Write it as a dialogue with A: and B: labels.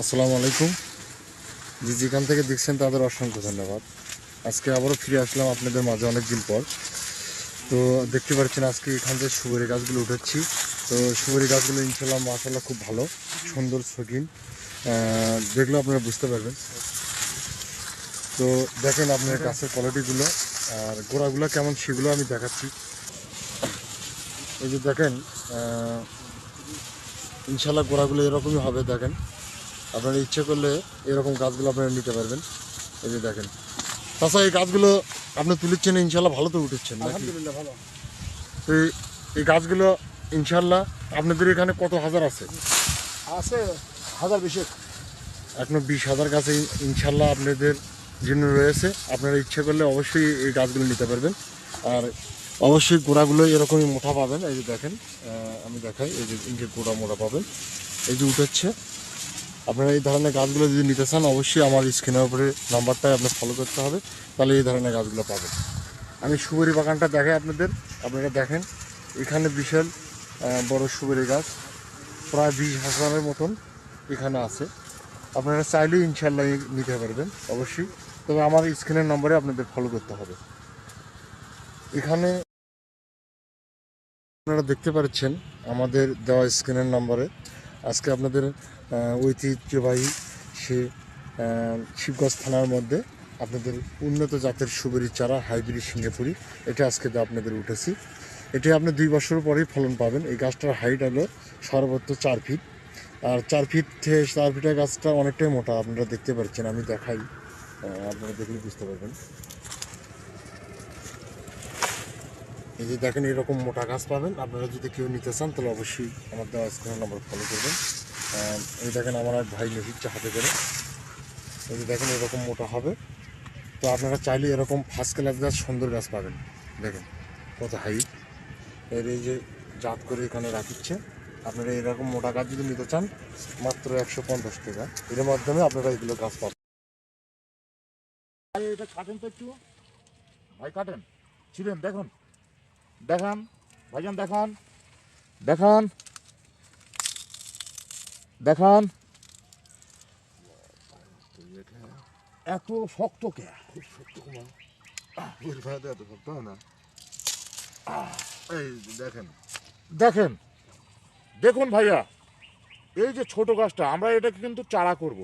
A: আসসালামু আলাইকুম। যে যেখান থেকে দেখছেন তাদের অসংখ্য ধন্যবাদ। আজকে আবারও ফিরে আসলাম আপনাদের মাঝে অনেক দিন পর। তো দেখতে পাচ্ছেন আজকে এখান থেকে সুপারি গাছগুলো উঠাচ্ছি। তো সুপারি গাছগুলো ইনশাল্লাহ মাশাল্লাহ খুব ভালো সুন্দর আহ, দেখলে আপনারা বুঝতে পারবেন। তো দেখেন আপনার গাছের কোয়ালিটিগুলো আর গোড়াগুলো কেমন সেগুলো আমি দেখাচ্ছি। এই যে দেখেন ইনশাল্লাহ গোড়াগুলো এরকমই হবে দেখেন। আপনারা ইচ্ছে করলে এরকম গাছগুলো আপনারা নিতে পারবেন। এই যে দেখেন। তাছাড়া এই গাছগুলো আপনি তুলেছেন ইনশাল্লাহ ভালো তো উঠেছেন
B: আলহামদুলিল্লাহ ভালো।
A: তো এই- গাছগুলো ইনশাল্লাহ আপনাদের এখানে কত হাজার আছে?
B: আছে হাজার বিশেক।
A: এখনও বিশ হাজার গাছে ইনশাল্লাহ আপনাদের জন্য রয়েছে। আপনারা ইচ্ছে করলে অবশ্যই এই গাছগুলো নিতে পারবেন। আর অবশ্যই গোড়াগুলো এরকমই মোটা পাবেন। এই যে দেখেন আমি দেখাই এই যে এই যে গোড়া মোটা পাবেন। এই যে উঠেছে। আপনারা এই ধরনের গাছগুলো যদি নিতে চান, অবশ্যই আমার স্ক্রিনের উপরে নাম্বারটাই আপনার ফলো করতে হবে, তাহলে এই ধরনের গাছগুলো পাবেন। আমি সুপারি বাগানটা দেখাই আপনাদের, আপনারা দেখেন, এখানে বিশাল বড় সুপারি গাছ, প্রায় বিশ হাজারের মতন এখানে আছে। আপনারা চাইলেই ইনশাল্লাহ নিতে পারবেন, অবশ্যই। তবে আমার স্ক্রিনের নম্বরে আপনাদের ফলো করতে হবে। এখানে আপনারা দেখতে পাচ্ছেন আমাদের দেওয়া স্ক্রিনের নম্বরে আজকে আপনাদের ঐতিহ্যবাহী সে শিবগঞ্জ থানার মধ্যে আপনাদের উন্নত জাতের সুবেরি চারা হাইব্রিড সিঙ্গাপুরি, এটা আজকে আপনাদের উঠেছি। এটি আপনি দুই বছর পরেই ফলন পাবেন। এই গাছটার হাইট হলো সর্বোচ্চ চার ফিট আর চার ফিট চার ফিটের গাছটা অনেকটাই মোটা, আপনারা দেখতে পাচ্ছেন, আমি দেখাই আপনারা দেখলে বুঝতে পারবেন। এই যে দেখেন এরকম মোটা গাছ পাবেন। আপনারা যদি কেউ নিতে চান, তাহলে অবশ্যই আমার দেওয়া স্ক্রিনের নাম্বার ফলো করবেন। এই দেখেন আমার এক ভাই নিচ্ছে হাতে করে। এই যে দেখেন এরকম মোটা হবে। তো আপনারা চাইলে এরকম ফার্স্ট ক্লাস গাছ, সুন্দর গাছ পাবেন। দেখেন কত হাইট এর এই যে জাত করে এখানে রাখিচ্ছে। আপনারা এরকম মোটা গাছ যদি নিতে চান, মাত্র একশো পঞ্চাশ টাকা। এর মাধ্যমে আপনারা এগুলো গাছ পাবেন।
B: এটা কাটেন তো একটু। ভাই, কাটেন। ছিলেন দেখুন। দেখান, ভাইজান দেখান দেখান দেখান। এত শক্ত কে?
C: খুব শক্ত এত শক্ত না এই দেখেন
B: দেখেন, দেখুন ভাইয়া, এই যে ছোট গাছটা, আমরা এটাকে কিন্তু চারা করব।